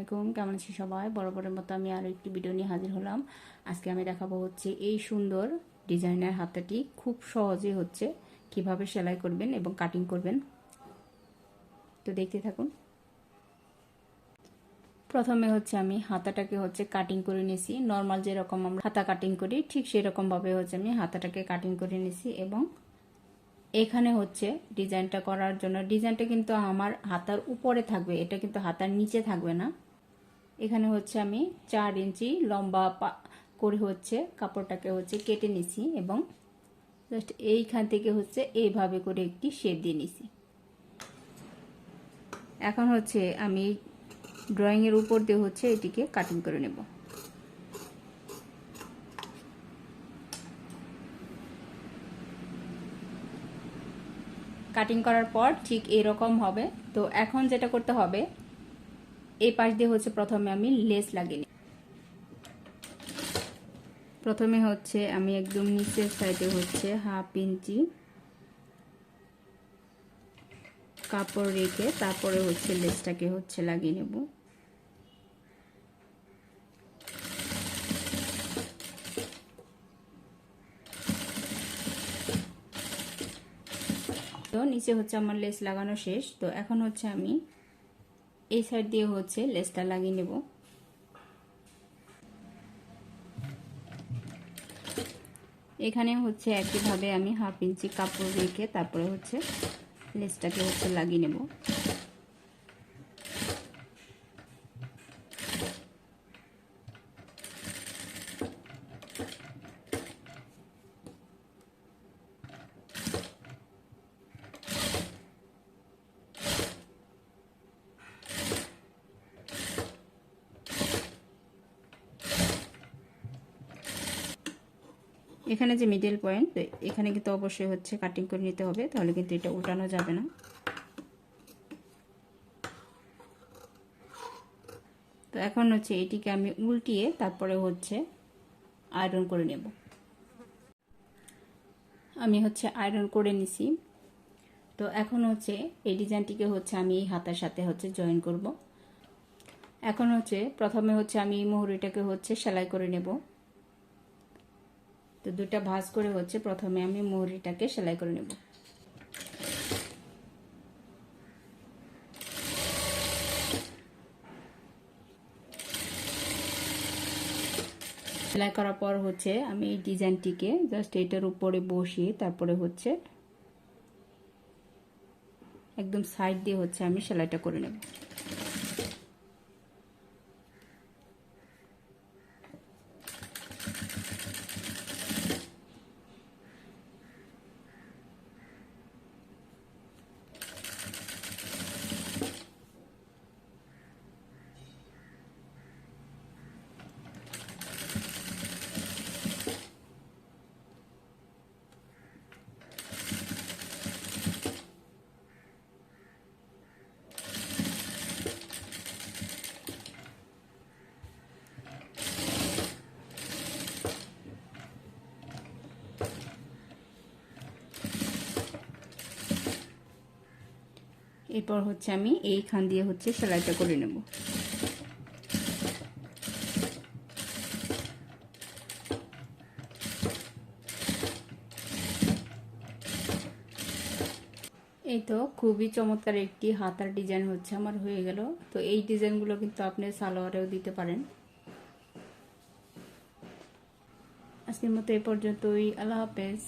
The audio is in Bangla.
আলাইকুম, কেমন আছি সবাই? বরাবরের মতো আমি আরও একটি ভিডিও নিয়ে হাজির হলাম। আজকে আমি দেখাবো হচ্ছে এই সুন্দর ডিজাইনের হাতাটি খুব সহজে হচ্ছে কীভাবে সেলাই করবেন এবং কাটিং করবেন। তো দেখতে থাকুন। প্রথমে হচ্ছে আমি হাতাটাকে হচ্ছে কাটিং করে নিয়েছি নর্মাল যেরকম আমরা হাতা কাটিং করি, ঠিক সেরকমভাবে হচ্ছে আমি হাতাটাকে কাটিং করে নিয়েছি এবং এখানে হচ্ছে ডিজাইনটা করার জন্য ডিজাইনটা কিন্তু আমার হাতার উপরে থাকবে, এটা কিন্তু হাতার নিচে থাকবে না। এখানে হচ্ছে আমি চার ইঞ্চি লম্বা করে হচ্ছে কাপড়টাকে হচ্ছে কেটে নিছি এবং জাস্ট এইখান থেকে হচ্ছে এইভাবে করে একটি শেপ দিয়ে নিছি। এখন হচ্ছে আমি ড্রয়িংয়ের উপর দিয়ে হচ্ছে এটিকে কাটিং করে নেব। কাটিং করার পর ঠিক এরকম হবে। তো এখন যেটা করতে হবে এই পাশ দিয়ে হচ্ছে প্রথমে আমি লেস লাগিয়ে প্রথমে হচ্ছে আমি একদম নিচের সাইডে হচ্ছে হাফ ইঞ্চি কাপড় রেখে তারপরে হচ্ছে লেসটাকে হচ্ছে লাগিয়ে নেব। তো নিচে হচ্ছে আমার লেস লাগানো শেষ। তো এখন হচ্ছে আমি এই সাইড দিয়ে হচ্ছে লেসটা লাগিয়ে নেব। এখানে হচ্ছে একইভাবে আমি হাফ ইঞ্চি কাপড় রেখে তারপরে হচ্ছে লেসটাকে হচ্ছে লাগিয়ে নেব। এখানে যে মিডল পয়েন্ট এখানে কিন্তু অবশ্যই হচ্ছে কাটিং করে নিতে হবে, তাহলে কিন্তু এটা উল্টানো যাবে না। তো এখন হচ্ছে এটিকে আমি উল্টিয়ে তারপরে হচ্ছে আয়রন করে নেব। আমি হচ্ছে আয়রন করে নিছি। তো এখন হচ্ছে এই ডিজাইনটিকে হচ্ছে আমি এই হাতার সাথে হচ্ছে জয়েন করব। এখন হচ্ছে প্রথমে হচ্ছে আমি মুহুরিটাকে হচ্ছে সেলাই করে নেব। তো দুটা ভাঁজ করে হচ্ছে প্রথমে আমি মুহুরিটাকে সেলাই করে নেব। সেলাই করার পর হচ্ছে আমি এই ডিজাইনটিকে জাস্ট এটার উপরে বসিয়ে তারপরে হচ্ছে একদম সাইড দিয়ে হচ্ছে আমি সেলাইটা করে নেব। এরপর হচ্ছে আমি এইখান দিয়ে হচ্ছে সেলাইটা করে নেব। এই তো খুবই চমৎকার একটি হাতার ডিজাইন হচ্ছে আমার হয়ে গেল। তো এই ডিজাইনগুলো কিন্তু আপনি সালোয়ারেও দিতে পারেন। আজকের মতো এই পর্যন্তই। আল্লাহ হাফেজ।